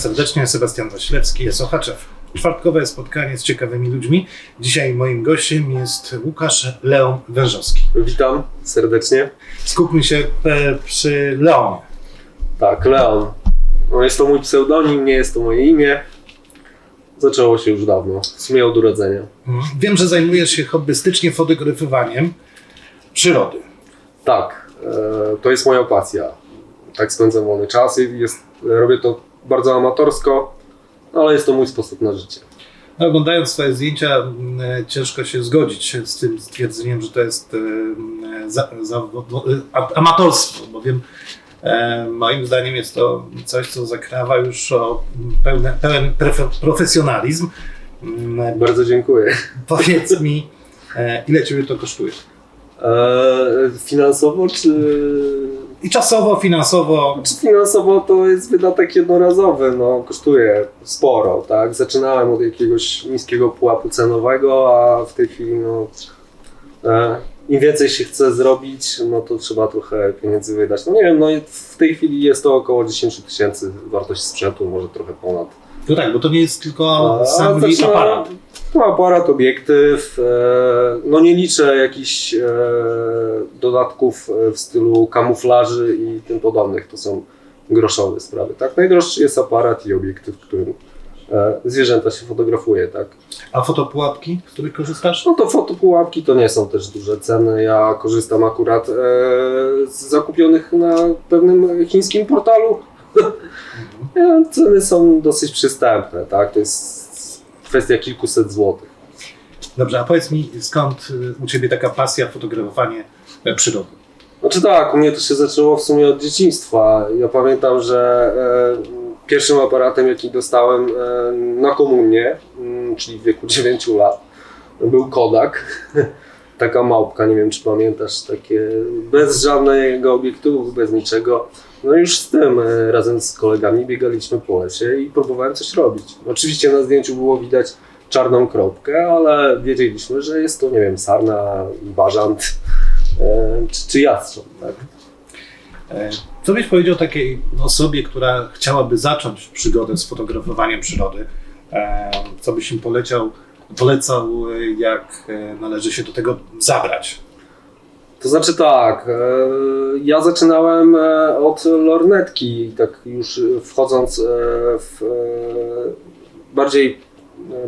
serdecznie, Sebastian Wasilewski, jest Ochaczew. Czwartkowe spotkanie z ciekawymi ludźmi. Dzisiaj moim gościem jest Łukasz Leon Wężowski. Witam serdecznie. Skupmy się e, przy Leonie. Tak, Leon. No jest to mój pseudonim, nie jest to moje imię. Zaczęło się już dawno, w sumie od urodzenia. Mhm. Wiem, że zajmujesz się hobbystycznie fotografowaniem przyrody. Tak, e, to jest moja pasja. Tak spędzam wolny czas. Jest, robię to bardzo amatorsko, ale jest to mój sposób na życie. No, oglądając Twoje zdjęcia, m, e, ciężko się zgodzić z tym stwierdzeniem, że to jest e, m, za, za, a- amatorstwo, bowiem e, moim zdaniem jest to coś, co zakrawa już o pełne, pełen profesjonalizm. Mm, Bardzo dziękuję. Powiedz mi, e, ile Ciebie to kosztuje? E, finansowo czy... I czasowo, finansowo, Czy finansowo to jest wydatek jednorazowy, no kosztuje sporo, tak? Zaczynałem od jakiegoś niskiego pułapu cenowego, a w tej chwili no e, im więcej się chce zrobić, no to trzeba trochę pieniędzy wydać. No nie wiem, no w tej chwili jest to około 10 tysięcy wartość sprzętu, może trochę ponad. no tak, bo to nie jest tylko sam zaczyna- aparat. No aparat, obiektyw, e, no nie liczę jakichś e, dodatków e, w stylu kamuflaży i tym podobnych, to są groszowe sprawy, tak? Najdroższy jest aparat i obiektyw, którym zwierzęta się fotografuje, tak? A fotopułapki, z których korzystasz? No to fotopułapki to nie są też duże ceny, ja korzystam akurat e, z zakupionych na pewnym chińskim portalu. Ceny są dosyć przystępne, tak? To jest kwestia kilkuset złotych. Dobrze, a powiedz mi, skąd y, u Ciebie taka pasja fotografowanie e, przyrody? Znaczy tak, u mnie to się zaczęło w sumie od dzieciństwa. Ja pamiętam, że e, pierwszym aparatem, jaki dostałem e, na komunię, mm, czyli w wieku 9 lat, był Kodak. Taka małpka, nie wiem czy pamiętasz, takie bez żadnego obiektywu, bez niczego. No już z tym e, razem z kolegami biegaliśmy po lesie i próbowałem coś robić. Oczywiście na zdjęciu było widać czarną kropkę, ale wiedzieliśmy, że jest to, nie wiem, sarna, bażant e, czy, czy jastrząb, tak? E, Co byś powiedział takiej osobie, która chciałaby zacząć przygodę z fotografowaniem przyrody? Co byś im poleciał, polecał, e, jak e, należy się do tego zabrać? To znaczy tak, e, ja zaczynałem od lornetki, tak już wchodząc w bardziej,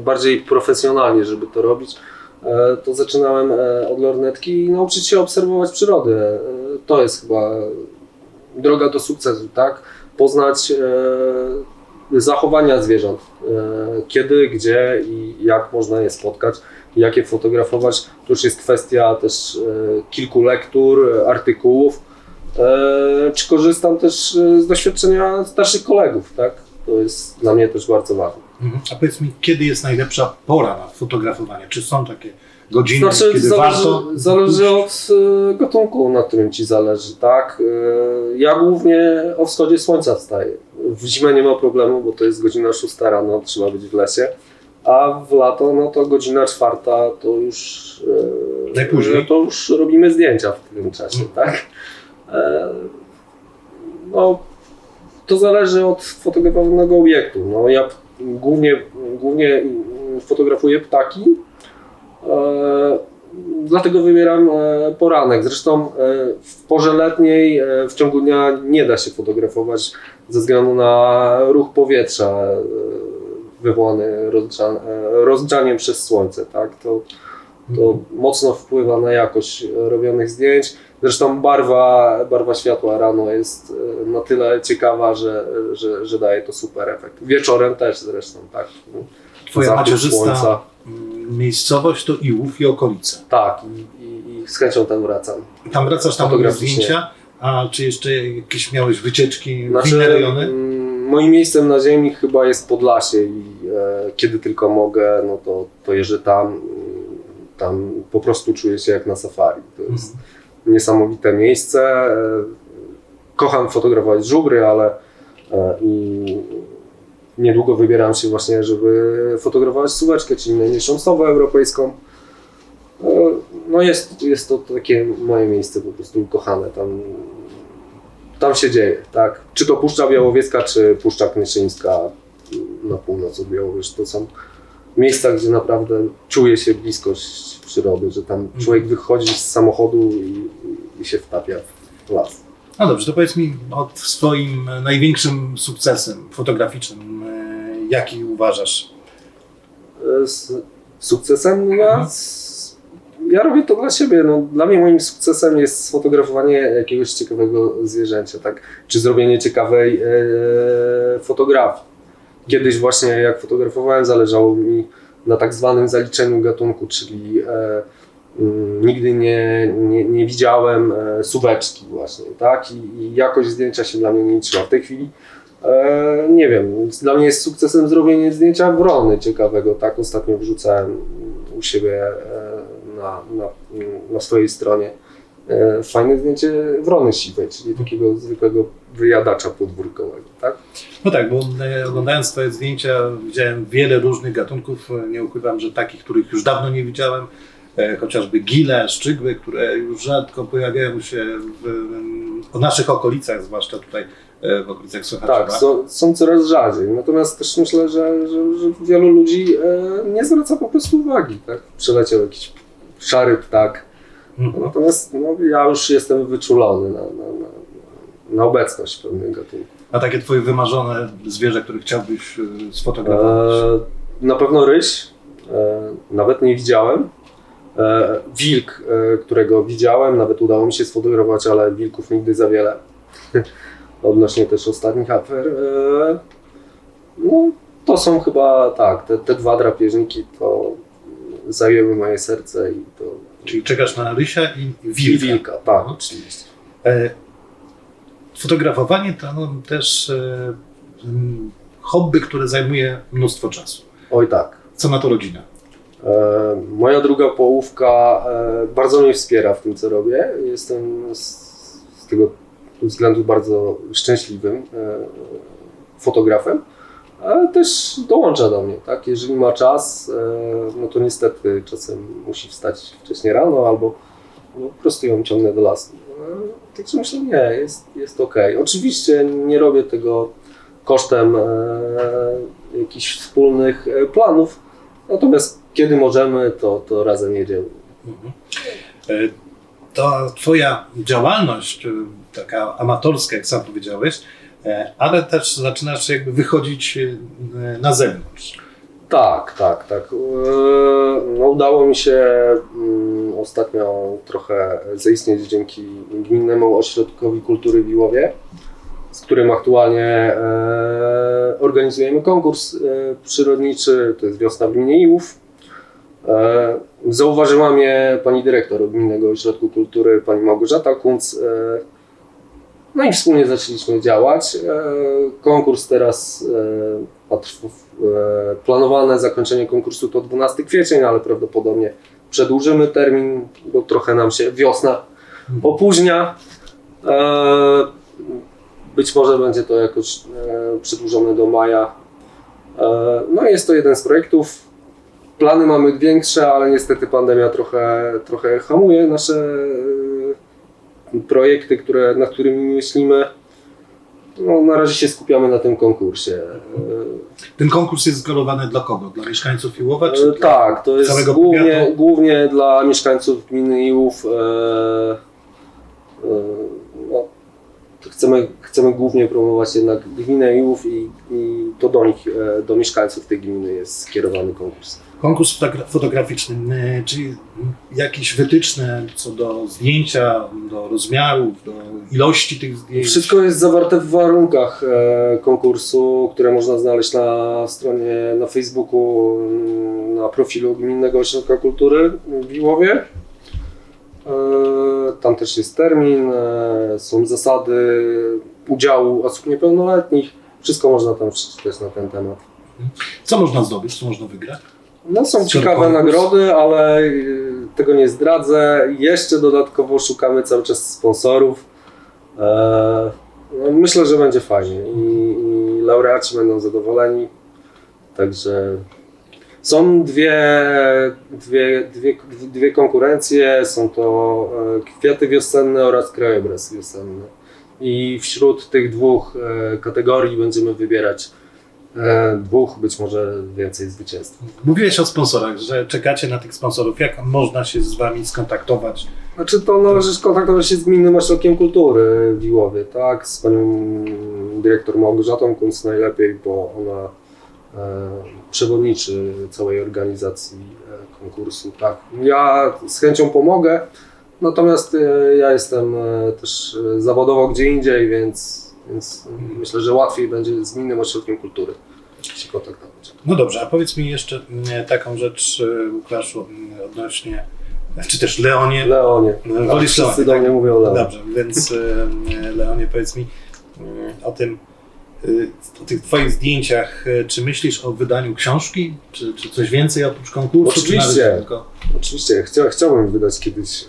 bardziej profesjonalnie, żeby to robić, to zaczynałem od lornetki i nauczyć się obserwować przyrodę. To jest chyba droga do sukcesu, tak? Poznać zachowania zwierząt, e, kiedy, gdzie i jak można je spotkać, jak je fotografować. To już jest kwestia też e, kilku lektur, artykułów. E, Czy korzystam też z doświadczenia starszych kolegów, tak? To jest dla mnie też bardzo ważne. Mhm. A powiedz mi, kiedy jest najlepsza pora na fotografowanie? Czy są takie Znaczy, kiedy zależy, warto? zależy od e, gatunku, na którym ci zależy, tak? E, Ja głównie o wschodzie słońca wstaję. W zimę nie ma problemu, bo to jest godzina 6 rano, trzeba być w lesie. A w lato, no to godzina czwarta, to już, e, Najpóźniej. to już robimy zdjęcia w tym czasie, tak? E, No, to zależy od fotografowanego obiektu. No, ja głównie, głównie mm, fotografuję ptaki, Dlatego wybieram e, poranek. Zresztą e, w porze letniej e, w ciągu dnia nie da się fotografować ze względu na ruch powietrza e, wywołany rozgrza- e, rozgrzaniem przez słońce. Tak? To, to mocno wpływa na jakość robionych zdjęć. Zresztą barwa, barwa światła rano jest e, na tyle ciekawa, że, że, że daje to super efekt. Wieczorem też zresztą. Tak? Twoja Zachód macierzysta słońca. Miejscowość to Iłów i okolice. Tak, i, i, i z chęcią tam wracam. Tam wracasz tam robisz zdjęcia, a czy jeszcze jakieś miałeś wycieczki w Znaczy, inne rejony? mm, moim miejscem na ziemi chyba jest Podlasie i e, kiedy tylko mogę, no to, to jeżdżę tam. Tam po prostu czuję się jak na safari. To jest niesamowite miejsce. E, kocham fotografować żubry, ale e, i niedługo wybieram się właśnie, żeby fotografować suweczkę, czyli najmniejszą sowę europejską. E, No jest, jest to takie moje miejsce po prostu ukochane. Tam, tam się dzieje, tak? Czy to Puszcza Białowieska, czy Puszcza Knieszyńska, na północ od Białoruś. To są miejsca, gdzie naprawdę czuje się bliskość przyrody, że tam człowiek wychodzi z samochodu i, i się wtapia w las. No dobrze, to powiedz mi o swoim największym sukcesem fotograficznym, jaki uważasz? E, Z sukcesem ja, z, ja robię to dla siebie. No, dla mnie moim sukcesem jest sfotografowanie jakiegoś ciekawego zwierzęcia, tak? Czy zrobienie ciekawej e, fotografii. Kiedyś właśnie jak fotografowałem, zależało mi na tak zwanym zaliczeniu gatunku, czyli e, mm, nigdy nie, nie, nie widziałem e, suweczki właśnie, tak? I, I jakość zdjęcia się dla mnie nie liczyła. W tej chwili E, nie wiem, dla mnie jest sukcesem zrobienie zdjęcia wrony ciekawego, tak? Ostatnio wrzucałem u siebie e, na, na, na swojej stronie e, fajne zdjęcie wrony siwej, czyli takiego zwykłego wyjadacza podwórkowego, tak? No tak, bo oglądając Twoje zdjęcia widziałem wiele różnych gatunków. Nie ukrywam, że takich, których już dawno nie widziałem. Chociażby gile, szczygły, które już rzadko pojawiają się w, w naszych okolicach, zwłaszcza tutaj w okolicach Sochaczewa. Tak, są, są coraz rzadziej. Natomiast też myślę, że, że, że wielu ludzi e, nie zwraca po prostu uwagi, tak? Przeleciał jakiś szary ptak, Mhm. Natomiast no, ja już jestem wyczulony na, na, na, na obecność pewnych gatunków. A takie Twoje wymarzone zwierzę, które chciałbyś e, sfotografować? E, na pewno ryś, e, nawet nie widziałem. E, wilk, e, którego widziałem, nawet udało mi się sfotografować, ale wilków nigdy za wiele. Odnośnie też ostatnich afer. E, no, to są chyba tak, te, te dwa drapieżniki to zajęły moje serce i to. Czyli czekasz na rysia i I wilka. wilka, tak, oczywiście. E, Fotografowanie to no, też e, hobby, które zajmuje mnóstwo czasu. Oj tak. Co na to rodzina? E, Moja druga połówka e, bardzo mnie wspiera w tym, co robię. Jestem z, z tego względu bardzo szczęśliwym e, fotografem, ale też dołącza do mnie. Tak? Jeżeli ma czas, e, no to niestety czasem musi wstać wcześniej rano albo no, po prostu ją ciągnę do lasu. E, Także myślę, nie, jest, jest ok. Oczywiście nie robię tego kosztem jakichś wspólnych planów, Natomiast kiedy możemy, to, to razem jedziemy. Mhm. E, To Twoja działalność, e, taka amatorska, jak sam powiedziałeś, e, ale też zaczynasz jakby wychodzić e, na zewnątrz. Tak, tak, tak. Eee, No, udało mi się mm, ostatnio trochę zaistnieć dzięki Gminnemu Ośrodkowi Kultury w Iłowie, z którym aktualnie e, organizujemy konkurs e, przyrodniczy, to jest Wiosna w Gminie Iłów. E, Zauważyła mnie pani dyrektor Gminnego Ośrodku Kultury, pani Małgorzata Kunc. E, No i wspólnie zaczęliśmy działać. E, Konkurs teraz planowane zakończenie konkursu to 12 kwiecień, ale prawdopodobnie przedłużymy termin, bo trochę nam się wiosna opóźnia. Być może będzie to jakoś przedłużone do maja. No jest to jeden z projektów. Plany mamy większe, ale niestety pandemia trochę, trochę hamuje nasze e, projekty, które, nad którymi myślimy. No, na razie się skupiamy na tym konkursie. E, Ten konkurs jest zgolowany dla kogo? Dla mieszkańców Iłowa? Czy E, Tak, to jest głównie, głównie dla mieszkańców gminy Iłów. E, e, chcemy, chcemy głównie promować jednak gminę Iłów i, i to do nich, e, do mieszkańców tej gminy jest skierowany konkurs. Konkurs fotogra- fotograficzny, czyli jakieś wytyczne co do zdjęcia, do rozmiarów, do ilości tych zdjęć? Wszystko jest zawarte w warunkach e, konkursu, które można znaleźć na stronie na Facebooku, na profilu Gminnego Ośrodka Kultury w Iłowie. E, Tam też jest termin, e, są zasady udziału osób niepełnoletnich. Wszystko można tam przeczytać na ten temat. Co można zdobyć, co można wygrać? No są ciekawe nagrody, ale y, tego nie zdradzę. Jeszcze dodatkowo szukamy cały czas sponsorów. E, no, myślę, że będzie fajnie i, i laureaci będą zadowoleni. Także są dwie, dwie, dwie, dwie konkurencje. Są to e, kwiaty wiosenne oraz krajobraz wiosenny. I wśród tych dwóch e, kategorii będziemy wybierać e, dwóch, być może więcej zwycięstw. Mówiłeś o sponsorach, że czekacie na tych sponsorów. Jak można się z wami skontaktować? Znaczy to należy skontaktować się z Gminnym Ośrodkiem Kultury w Iłowie, tak? Z panią dyrektor Małgorzatą Kunc najlepiej, bo ona przewodniczy całej organizacji e, konkursu, tak? Ja z chęcią pomogę, natomiast e, ja jestem e, też e, zawodowo gdzie indziej, więc, więc myślę, że łatwiej będzie z Gminnym Ośrodkiem Kultury się kontaktować. No dobrze, a powiedz mi jeszcze mm, taką rzecz, e, Łukaszu, mm, odnośnie, czy też Leonie. Leonie. No, Tak, wolisz wszyscy Leonie, do tak? mnie mówią Leon. Dobrze, więc e, Leonie, powiedz mi mm, o tym, e, o tych twoich zdjęciach. E, Czy myślisz o wydaniu książki? Czy, czy coś więcej oprócz konkursu? Czy Oczywiście. tylko... Oczywiście, chcia, chciałbym wydać kiedyś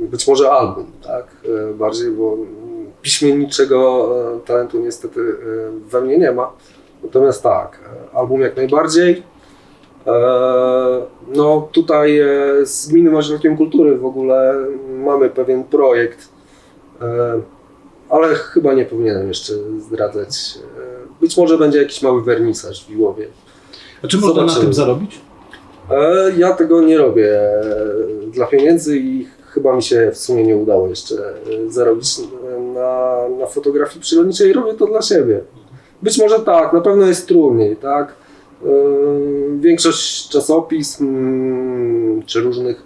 e, być może album, tak? E, Bardziej, bo piśmienniczego e, talentu niestety we mnie nie ma. Natomiast tak, album jak najbardziej. No tutaj z Gminnym Ośrodkiem Kultury w ogóle mamy pewien projekt, ale chyba nie powinienem jeszcze zdradzać. Być może będzie jakiś mały wernisaż w Iłowie. A czy można na tym zarobić? E, Ja tego nie robię e, dla pieniędzy i chyba mi się w sumie nie udało jeszcze e, zarobić na, na fotografii przyrodniczej. Robię to dla siebie. Być może tak, na pewno jest trudniej, tak? Większość czasopism mm, czy różnych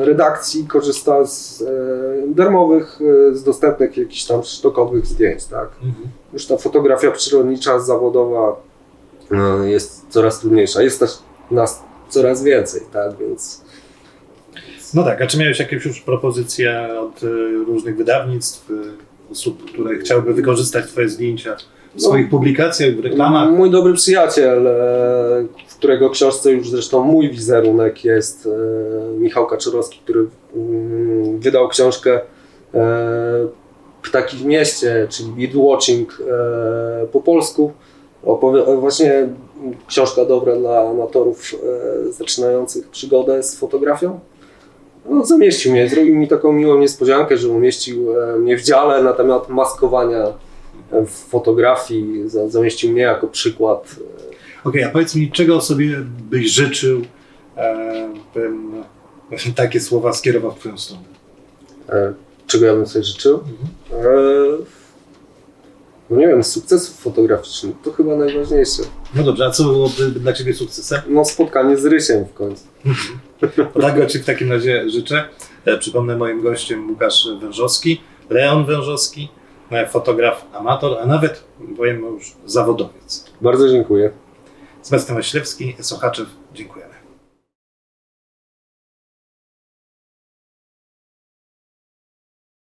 redakcji korzysta z e, darmowych, e, z dostępnych jakichś tam sztokowych zdjęć, tak? Mhm. już ta fotografia przyrodnicza zawodowa e, jest coraz trudniejsza. Jest też nas coraz więcej, tak, więc No tak, a czy miałeś jakieś już propozycje od e, różnych wydawnictw, e, osób, które chciałyby wykorzystać twoje zdjęcia w No. swoich publikacjach, w reklamach? mój dobry przyjaciel, e, w którego książce już zresztą mój wizerunek jest, e, Michał Kaczorowski, który mm, wydał książkę e, Ptaki w mieście, czyli Birdwatching e, po polsku. Właśnie książka dobra dla amatorów e, zaczynających przygodę z fotografią. No, zamieścił mnie, zrobił mi taką miłą niespodziankę, że umieścił e, mnie w dziale na temat maskowania w fotografii, za- zamieścił mnie jako przykład. Okej, a powiedz mi, czego sobie byś życzył, e, bym takie słowa skierował w twoją stronę? E, Czego ja bym sobie życzył? E, No nie wiem, sukcesów fotograficznych, to chyba najważniejsze. No dobrze, a co byłoby dla ciebie sukcesem? No spotkanie z Rysiem w końcu. Tego ci w takim razie życzę. E, Przypomnę, moim gościem Łukasz Wężowski, Leon Wężowski, e, fotograf amator, a nawet powiem już zawodowiec. Bardzo dziękuję. Sebastian Waślewski, Sochaczew, dziękujemy.